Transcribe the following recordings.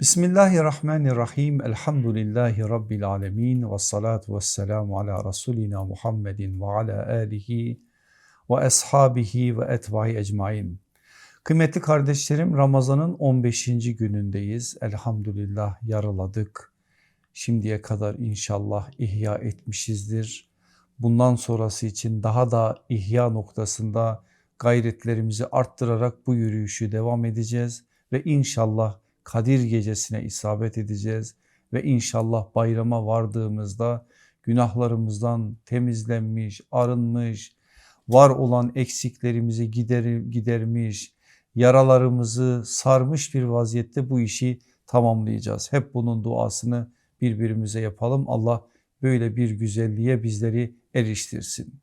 Bismillahirrahmanirrahim. Elhamdülillahi Rabbil alemin. Ve salatu ve selamu ala Resulina Muhammedin ve ala alihi ve ashabihi ve etbahi ecmain. Kıymetli kardeşlerim Ramazan'ın 15. günündeyiz. Elhamdülillah yarıladık. Şimdiye kadar inşallah ihya etmişizdir. Bundan sonrası için daha da ihya noktasında gayretlerimizi arttırarak bu yürüyüşü devam edeceğiz ve inşallah Kadir gecesine isabet edeceğiz ve inşallah bayrama vardığımızda günahlarımızdan temizlenmiş, arınmış, var olan eksiklerimizi gider, gidermiş, yaralarımızı sarmış bir vaziyette bu işi tamamlayacağız. Hep bunun duasını birbirimize yapalım. Allah böyle bir güzelliğe bizleri eriştirsin.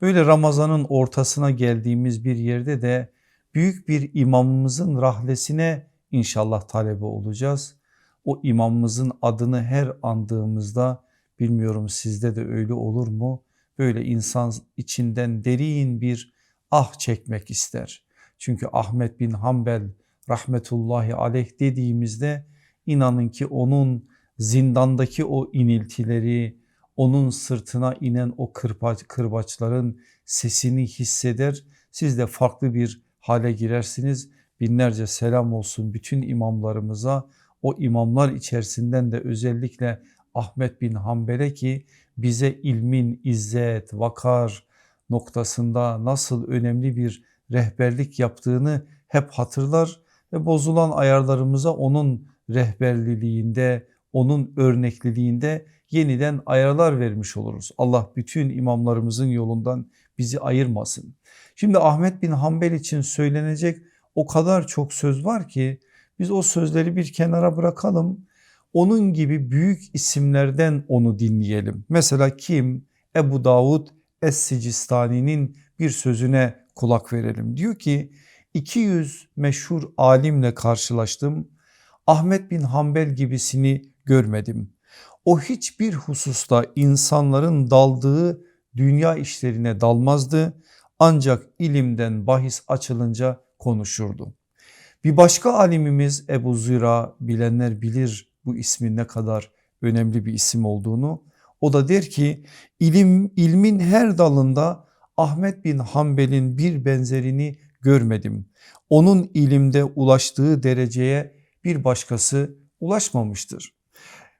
Böyle Ramazan'ın ortasına geldiğimiz bir yerde de büyük bir imamımızın rahlesine inşallah talebe olacağız. O imamımızın adını her andığımızda bilmiyorum sizde de öyle olur mu? Böyle insan içinden derin bir ah çekmek ister. Çünkü Ahmet bin Hanbel rahmetullahi aleyh dediğimizde inanın ki onun zindandaki o iniltileri, onun sırtına inen o kırbaç, kırbaçların sesini hisseder. Siz de farklı bir hale girersiniz binlerce selam olsun bütün imamlarımıza. O imamlar içerisinden de özellikle Ahmet bin Hanbel'e ki bize ilmin izzet, vakar noktasında nasıl önemli bir rehberlik yaptığını hep hatırlar ve bozulan ayarlarımıza onun rehberliliğinde, onun örnekliliğinde yeniden ayarlar vermiş oluruz. Allah bütün imamlarımızın yolundan bizi ayırmasın. Şimdi Ahmet bin Hanbel için söylenecek o kadar çok söz var ki biz o sözleri bir kenara bırakalım. Onun gibi büyük isimlerden onu dinleyelim. Mesela kim? Ebu Davud Es-Sicistani'nin bir sözüne kulak verelim. Diyor ki 200 meşhur alimle karşılaştım. Ahmet bin Hanbel gibisini görmedim. O hiçbir hususta insanların daldığı dünya işlerine dalmazdı. Ancak ilimden bahis açılınca konuşurdu. Bir başka alimimiz Ebu Zira bilenler bilir bu ismin ne kadar önemli bir isim olduğunu. O da der ki ilim ilmin her dalında Ahmet bin Hanbel'in bir benzerini görmedim. Onun ilimde ulaştığı dereceye bir başkası ulaşmamıştır.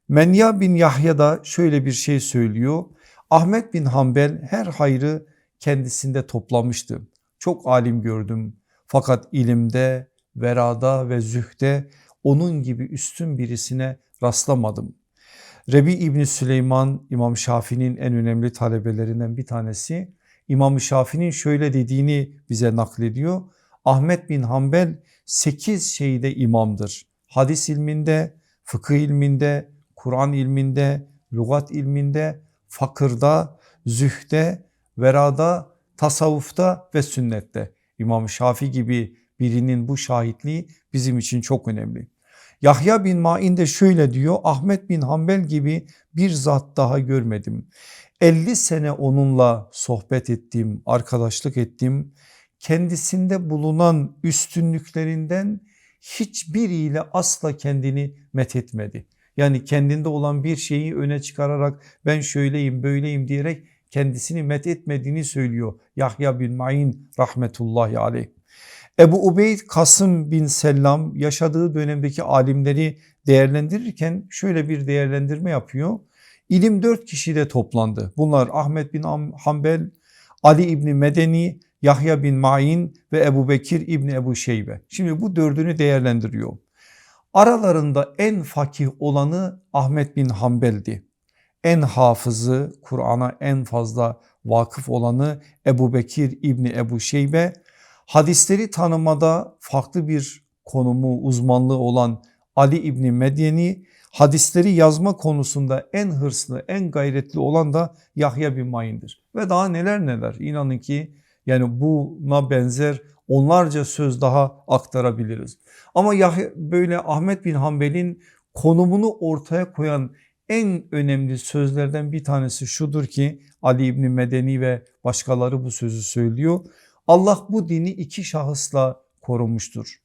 Menya bin Yahya da şöyle bir şey söylüyor. Ahmet bin Hanbel her hayrı kendisinde toplamıştı. Çok alim gördüm, fakat ilimde, verada ve zühde onun gibi üstün birisine rastlamadım. Rebi İbni Süleyman İmam Şafii'nin en önemli talebelerinden bir tanesi. İmam Şafii'nin şöyle dediğini bize naklediyor. Ahmet bin Hanbel 8 şeyde imamdır. Hadis ilminde, fıkıh ilminde, Kur'an ilminde, lügat ilminde, fakırda, zühde, verada, tasavvufta ve sünnette. İmam Şafi gibi birinin bu şahitliği bizim için çok önemli. Yahya bin Ma'in de şöyle diyor Ahmet bin Hanbel gibi bir zat daha görmedim. 50 sene onunla sohbet ettim, arkadaşlık ettim. Kendisinde bulunan üstünlüklerinden hiçbiriyle asla kendini methetmedi. Yani kendinde olan bir şeyi öne çıkararak ben şöyleyim böyleyim diyerek kendisini met etmediğini söylüyor Yahya bin Ma'in rahmetullahi aleyh. Ebu Ubeyd Kasım bin Sellam yaşadığı dönemdeki alimleri değerlendirirken şöyle bir değerlendirme yapıyor. İlim dört kişide toplandı. Bunlar Ahmet bin Hanbel, Ali İbni Medeni, Yahya bin Ma'in ve Ebu Bekir İbni Ebu Şeybe. Şimdi bu dördünü değerlendiriyor. Aralarında en fakih olanı Ahmet bin Hanbel'di en hafızı Kur'an'a en fazla vakıf olanı Ebu Bekir İbni Ebu Şeybe hadisleri tanımada farklı bir konumu uzmanlığı olan Ali İbni Medyeni hadisleri yazma konusunda en hırslı en gayretli olan da Yahya bin Mayin'dir ve daha neler neler inanın ki yani buna benzer onlarca söz daha aktarabiliriz. Ama Yahya, böyle Ahmet bin Hanbel'in konumunu ortaya koyan en önemli sözlerden bir tanesi şudur ki Ali İbni Medeni ve başkaları bu sözü söylüyor. Allah bu dini iki şahısla korumuştur.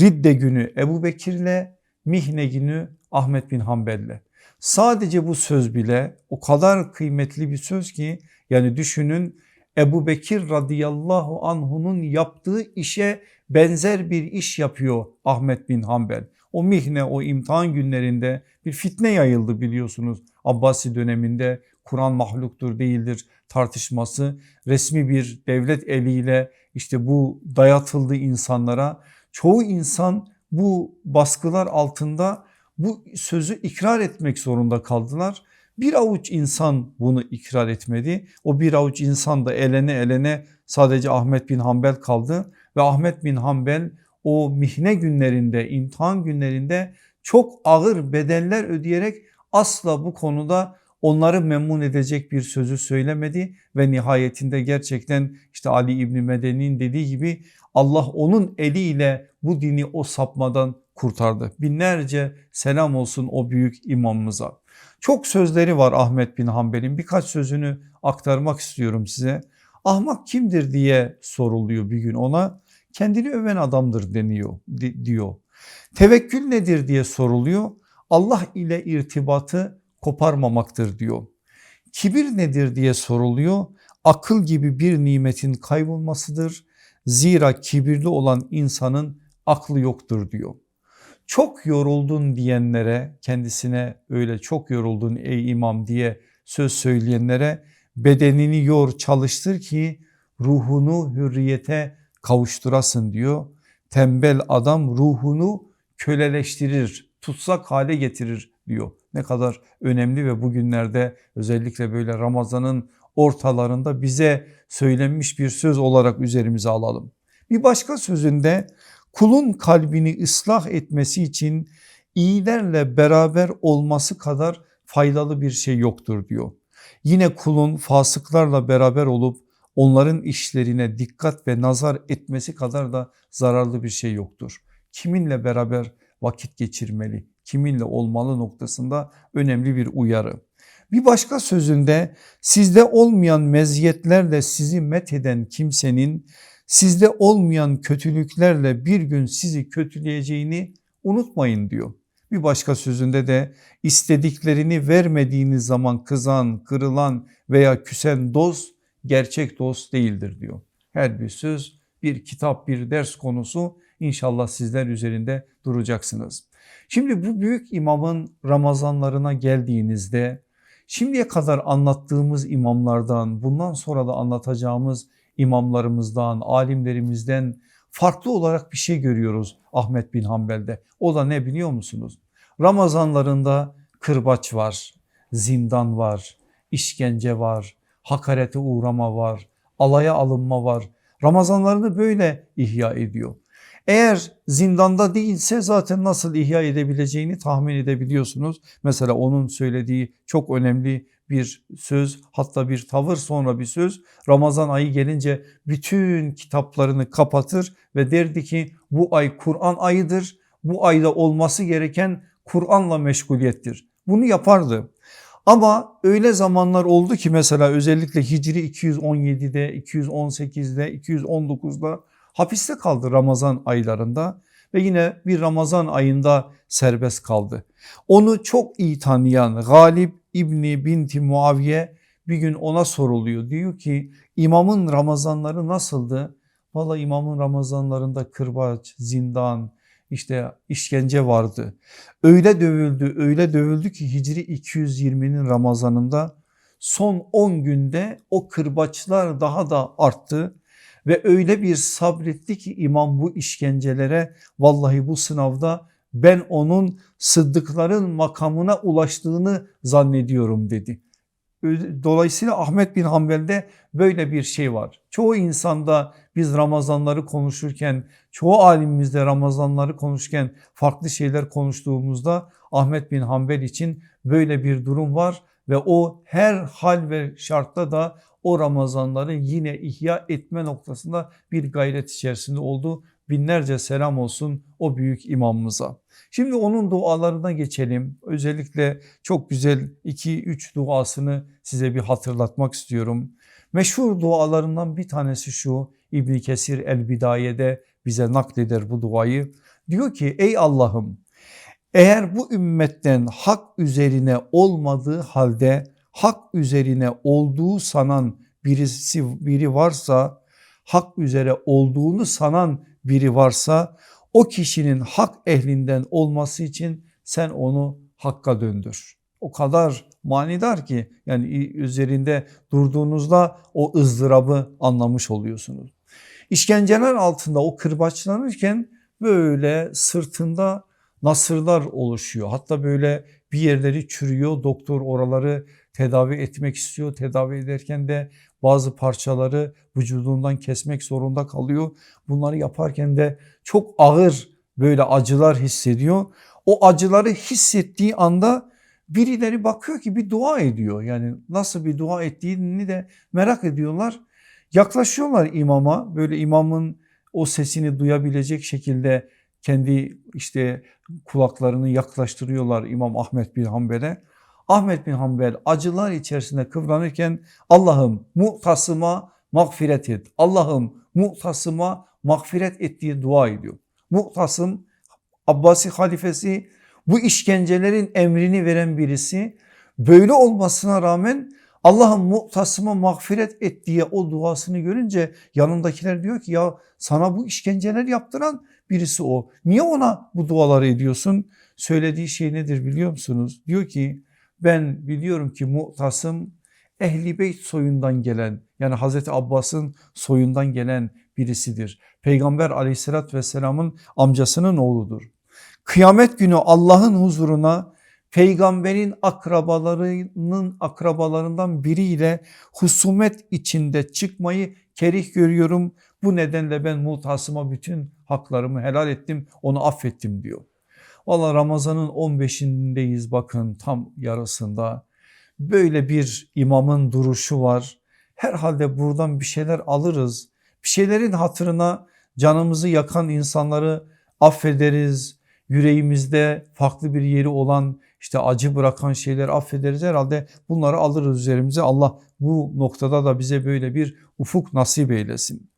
Ridde günü Ebu Bekir'le, Mihne günü Ahmet bin Hanbel'le. Sadece bu söz bile o kadar kıymetli bir söz ki yani düşünün Ebu Bekir radıyallahu anhunun yaptığı işe benzer bir iş yapıyor Ahmet bin Hanbel. O mihne o imtihan günlerinde bir fitne yayıldı biliyorsunuz Abbasi döneminde Kur'an mahluktur değildir tartışması resmi bir devlet eliyle işte bu dayatıldı insanlara. Çoğu insan bu baskılar altında bu sözü ikrar etmek zorunda kaldılar. Bir avuç insan bunu ikrar etmedi. O bir avuç insan da elene elene sadece Ahmet bin Hanbel kaldı ve Ahmet bin Hanbel o mihne günlerinde, imtihan günlerinde çok ağır bedeller ödeyerek asla bu konuda onları memnun edecek bir sözü söylemedi ve nihayetinde gerçekten işte Ali İbni Medeni'nin dediği gibi Allah onun eliyle bu dini o sapmadan kurtardı. Binlerce selam olsun o büyük imamımıza. Çok sözleri var Ahmet bin Hanbel'in birkaç sözünü aktarmak istiyorum size. Ahmak kimdir diye soruluyor bir gün ona. Kendini öven adamdır deniyor diyor. Tevekkül nedir diye soruluyor. Allah ile irtibatı koparmamaktır diyor. Kibir nedir diye soruluyor. Akıl gibi bir nimetin kaybolmasıdır. Zira kibirli olan insanın aklı yoktur diyor. Çok yoruldun diyenlere kendisine öyle çok yoruldun ey imam diye söz söyleyenlere bedenini yor çalıştır ki ruhunu hürriyete kavuşturasın diyor. Tembel adam ruhunu köleleştirir, tutsak hale getirir diyor. Ne kadar önemli ve bugünlerde özellikle böyle Ramazan'ın ortalarında bize söylenmiş bir söz olarak üzerimize alalım. Bir başka sözünde kulun kalbini ıslah etmesi için iyilerle beraber olması kadar faydalı bir şey yoktur diyor. Yine kulun fasıklarla beraber olup onların işlerine dikkat ve nazar etmesi kadar da zararlı bir şey yoktur. Kiminle beraber vakit geçirmeli, kiminle olmalı noktasında önemli bir uyarı. Bir başka sözünde sizde olmayan meziyetlerle sizi metheden kimsenin sizde olmayan kötülüklerle bir gün sizi kötüleyeceğini unutmayın diyor. Bir başka sözünde de istediklerini vermediğiniz zaman kızan, kırılan veya küsen dost gerçek dost değildir diyor. Her bir söz bir kitap bir ders konusu inşallah sizler üzerinde duracaksınız. Şimdi bu büyük imamın Ramazanlarına geldiğinizde şimdiye kadar anlattığımız imamlardan bundan sonra da anlatacağımız imamlarımızdan alimlerimizden farklı olarak bir şey görüyoruz Ahmet bin Hanbel'de. O da ne biliyor musunuz? Ramazanlarında kırbaç var, zindan var, işkence var, hakarete uğrama var, alaya alınma var. Ramazanlarını böyle ihya ediyor. Eğer zindanda değilse zaten nasıl ihya edebileceğini tahmin edebiliyorsunuz. Mesela onun söylediği çok önemli bir söz hatta bir tavır sonra bir söz Ramazan ayı gelince bütün kitaplarını kapatır ve derdi ki bu ay Kur'an ayıdır. Bu ayda olması gereken Kur'an'la meşguliyettir. Bunu yapardı. Ama öyle zamanlar oldu ki mesela özellikle Hicri 217'de, 218'de, 219'da hapiste kaldı Ramazan aylarında ve yine bir Ramazan ayında serbest kaldı. Onu çok iyi tanıyan Galip İbni Binti Muaviye bir gün ona soruluyor. Diyor ki imamın Ramazanları nasıldı? Valla imamın Ramazanlarında kırbaç, zindan, işte işkence vardı. Öyle dövüldü, öyle dövüldü ki Hicri 220'nin Ramazanında son 10 günde o kırbaçlar daha da arttı ve öyle bir sabretti ki imam bu işkencelere vallahi bu sınavda ben onun sıddıkların makamına ulaştığını zannediyorum dedi. Dolayısıyla Ahmet bin Hanbel'de böyle bir şey var. Çoğu insanda biz Ramazanları konuşurken, çoğu alimimizde Ramazanları konuşurken farklı şeyler konuştuğumuzda Ahmet bin Hanbel için böyle bir durum var ve o her hal ve şartta da o Ramazanları yine ihya etme noktasında bir gayret içerisinde oldu. Binlerce selam olsun o büyük imamımıza. Şimdi onun dualarına geçelim. Özellikle çok güzel 2-3 duasını size bir hatırlatmak istiyorum. Meşhur dualarından bir tanesi şu İbn Kesir El Bidaye'de bize nakleder bu duayı. Diyor ki ey Allah'ım Eğer bu ümmetten hak üzerine olmadığı halde hak üzerine olduğu sanan birisi biri varsa hak üzere olduğunu sanan biri varsa o kişinin hak ehlinden olması için sen onu hakka döndür. O kadar manidar ki yani üzerinde durduğunuzda o ızdırabı anlamış oluyorsunuz. İşkenceler altında o kırbaçlanırken böyle sırtında nasırlar oluşuyor. Hatta böyle bir yerleri çürüyor doktor oraları tedavi etmek istiyor. Tedavi ederken de bazı parçaları vücudundan kesmek zorunda kalıyor. Bunları yaparken de çok ağır böyle acılar hissediyor. O acıları hissettiği anda birileri bakıyor ki bir dua ediyor. Yani nasıl bir dua ettiğini de merak ediyorlar. Yaklaşıyorlar imama böyle imamın o sesini duyabilecek şekilde kendi işte kulaklarını yaklaştırıyorlar İmam Ahmet bin Hanbel'e. Ahmet bin Hanbel acılar içerisinde kıvranırken Allah'ım muhtasıma mağfiret et. Allah'ım muhtasıma mağfiret et diye dua ediyor. Muhtasım Abbasi halifesi bu işkencelerin emrini veren birisi böyle olmasına rağmen Allah'ım muhtasıma mağfiret et diye o duasını görünce yanındakiler diyor ki ya sana bu işkenceler yaptıran birisi o. Niye ona bu duaları ediyorsun? Söylediği şey nedir biliyor musunuz? Diyor ki ben biliyorum ki Mu'tasım Ehli Beyt soyundan gelen yani Hazreti Abbas'ın soyundan gelen birisidir. Peygamber aleyhissalatü vesselamın amcasının oğludur. Kıyamet günü Allah'ın huzuruna peygamberin akrabalarının akrabalarından biriyle husumet içinde çıkmayı kerih görüyorum. Bu nedenle ben Mu'tasım'a bütün haklarımı helal ettim onu affettim diyor. Valla Ramazan'ın 15'indeyiz bakın tam yarısında. Böyle bir imamın duruşu var. Herhalde buradan bir şeyler alırız. Bir şeylerin hatırına canımızı yakan insanları affederiz. Yüreğimizde farklı bir yeri olan işte acı bırakan şeyler affederiz herhalde bunları alırız üzerimize. Allah bu noktada da bize böyle bir ufuk nasip eylesin.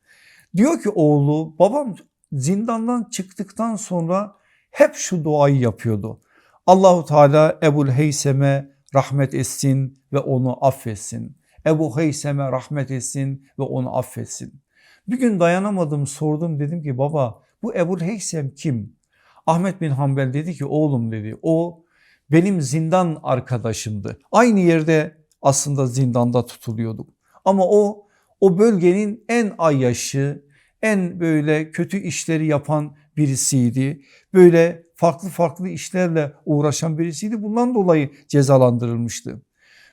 Diyor ki oğlu babam zindandan çıktıktan sonra hep şu duayı yapıyordu. Allahu Teala Ebu Heysem'e rahmet etsin ve onu affetsin. Ebu Heysem'e rahmet etsin ve onu affetsin. Bir gün dayanamadım sordum dedim ki baba bu Ebu Heysem kim? Ahmet bin Hanbel dedi ki oğlum dedi o benim zindan arkadaşımdı. Aynı yerde aslında zindanda tutuluyorduk. Ama o o bölgenin en ayyaşı, en böyle kötü işleri yapan birisiydi. Böyle farklı farklı işlerle uğraşan birisiydi. Bundan dolayı cezalandırılmıştı.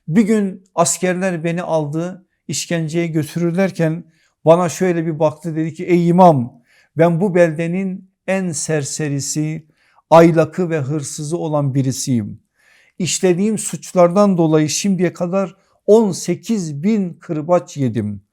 Bir gün askerler beni aldı işkenceye götürürlerken bana şöyle bir baktı dedi ki ey imam ben bu beldenin en serserisi, aylakı ve hırsızı olan birisiyim. İşlediğim suçlardan dolayı şimdiye kadar 18 bin kırbaç yedim.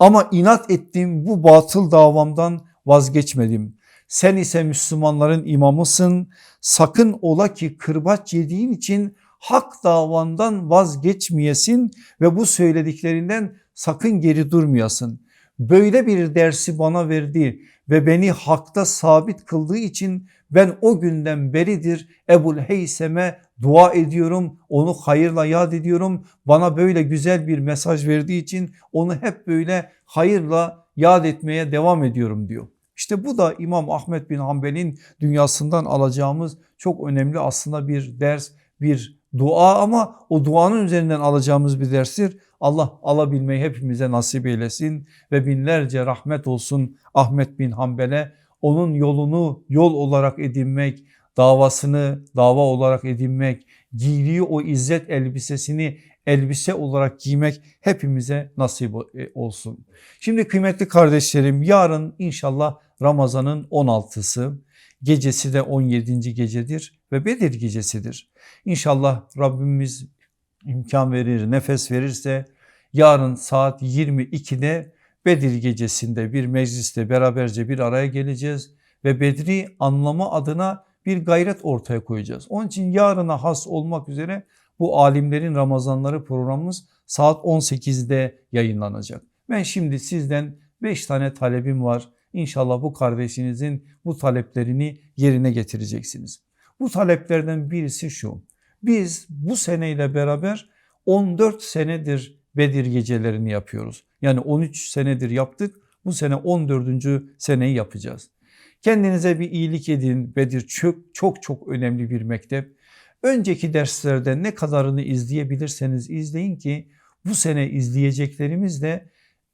Ama inat ettiğim bu batıl davamdan vazgeçmedim. Sen ise Müslümanların imamısın. Sakın ola ki kırbaç yediğin için hak davandan vazgeçmeyesin ve bu söylediklerinden sakın geri durmayasın. Böyle bir dersi bana verdi ve beni hakta sabit kıldığı için ben o günden beridir Ebul Heysem'e dua ediyorum. Onu hayırla yad ediyorum. Bana böyle güzel bir mesaj verdiği için onu hep böyle hayırla yad etmeye devam ediyorum diyor. İşte bu da İmam Ahmet bin Hanbel'in dünyasından alacağımız çok önemli aslında bir ders, bir dua ama o duanın üzerinden alacağımız bir derstir. Allah alabilmeyi hepimize nasip eylesin ve binlerce rahmet olsun Ahmet bin Hanbel'e. Onun yolunu yol olarak edinmek, davasını dava olarak edinmek, giydiği o izzet elbisesini elbise olarak giymek hepimize nasip e, olsun. Şimdi kıymetli kardeşlerim yarın inşallah Ramazan'ın 16'sı gecesi de 17. gecedir ve Bedir gecesidir. İnşallah Rabbimiz imkan verir nefes verirse yarın saat 22'de Bedir gecesinde bir mecliste beraberce bir araya geleceğiz ve Bedri anlama adına bir gayret ortaya koyacağız. Onun için yarına has olmak üzere bu alimlerin Ramazanları programımız saat 18'de yayınlanacak. Ben şimdi sizden 5 tane talebim var. İnşallah bu kardeşinizin bu taleplerini yerine getireceksiniz. Bu taleplerden birisi şu. Biz bu seneyle beraber 14 senedir Bedir gecelerini yapıyoruz. Yani 13 senedir yaptık. Bu sene 14. seneyi yapacağız. Kendinize bir iyilik edin. Bedir çok çok çok önemli bir mektep. Önceki derslerde ne kadarını izleyebilirseniz izleyin ki bu sene izleyeceklerimiz de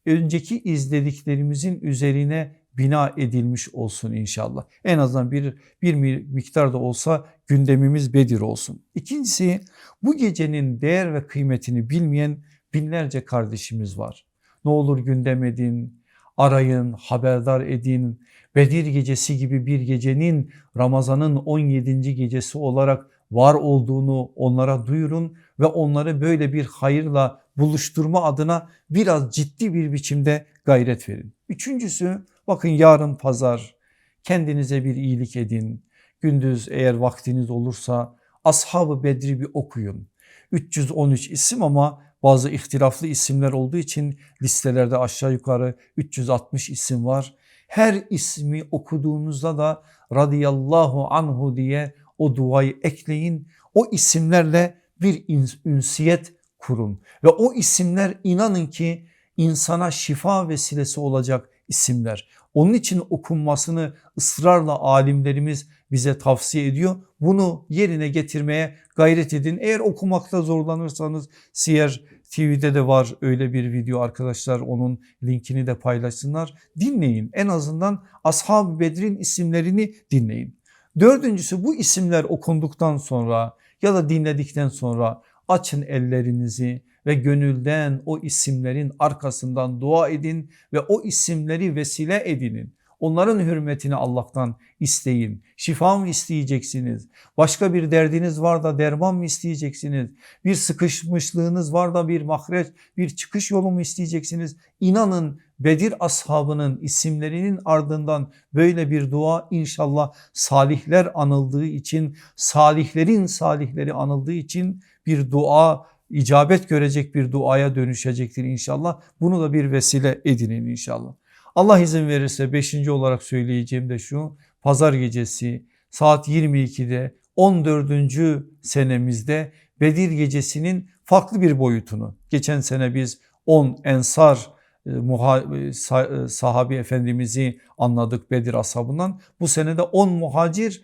önceki izlediklerimizin üzerine bina edilmiş olsun inşallah. En azından bir, bir miktar da olsa gündemimiz Bedir olsun. İkincisi bu gecenin değer ve kıymetini bilmeyen binlerce kardeşimiz var. Ne olur gündem edin, arayın, haberdar edin. Bedir gecesi gibi bir gecenin Ramazan'ın 17. gecesi olarak var olduğunu onlara duyurun ve onları böyle bir hayırla buluşturma adına biraz ciddi bir biçimde gayret verin. Üçüncüsü bakın yarın pazar kendinize bir iyilik edin. Gündüz eğer vaktiniz olursa Ashab-ı Bedri bir okuyun. 313 isim ama bazı ihtilaflı isimler olduğu için listelerde aşağı yukarı 360 isim var. Her ismi okuduğunuzda da radıyallahu anhu diye o duayı ekleyin. O isimlerle bir ünsiyet kurun ve o isimler inanın ki insana şifa vesilesi olacak isimler. Onun için okunmasını ısrarla alimlerimiz bize tavsiye ediyor. Bunu yerine getirmeye gayret edin. Eğer okumakta zorlanırsanız Siyer TV'de de var öyle bir video arkadaşlar onun linkini de paylaşsınlar. Dinleyin en azından Ashab-ı Bedir'in isimlerini dinleyin. Dördüncüsü bu isimler okunduktan sonra ya da dinledikten sonra açın ellerinizi ve gönülden o isimlerin arkasından dua edin ve o isimleri vesile edinin. Onların hürmetini Allah'tan isteyin. Şifa mı isteyeceksiniz? Başka bir derdiniz var da derman mı isteyeceksiniz? Bir sıkışmışlığınız var da bir mahreç, bir çıkış yolu mu isteyeceksiniz? İnanın Bedir ashabının isimlerinin ardından böyle bir dua inşallah salihler anıldığı için, salihlerin salihleri anıldığı için bir dua icabet görecek bir duaya dönüşecektir inşallah. Bunu da bir vesile edinin inşallah. Allah izin verirse beşinci olarak söyleyeceğim de şu pazar gecesi saat 22'de 14. senemizde Bedir gecesinin farklı bir boyutunu geçen sene biz 10 ensar e, e, e, sahabi efendimizi anladık Bedir ashabından. Bu senede 10 muhacir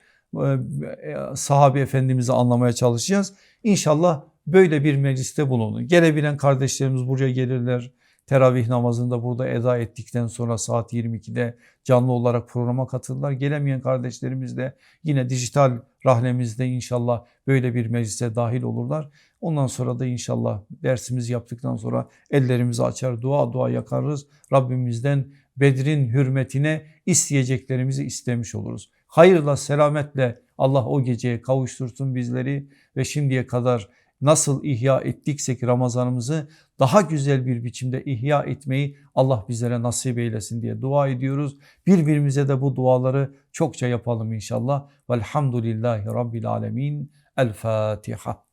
sahabi efendimizi anlamaya çalışacağız. İnşallah böyle bir mecliste bulunun. Gelebilen kardeşlerimiz buraya gelirler. Teravih namazında burada eda ettikten sonra saat 22'de canlı olarak programa katılırlar. Gelemeyen kardeşlerimiz de yine dijital rahlemizde inşallah böyle bir meclise dahil olurlar. Ondan sonra da inşallah dersimizi yaptıktan sonra ellerimizi açar dua dua yakarız. Rabbimizden Bedir'in hürmetine isteyeceklerimizi istemiş oluruz. Hayırla selametle Allah o geceye kavuştursun bizleri ve şimdiye kadar nasıl ihya ettiksek Ramazanımızı daha güzel bir biçimde ihya etmeyi Allah bizlere nasip eylesin diye dua ediyoruz. Birbirimize de bu duaları çokça yapalım inşallah. Velhamdülillahi Rabbil Alemin. El Fatiha.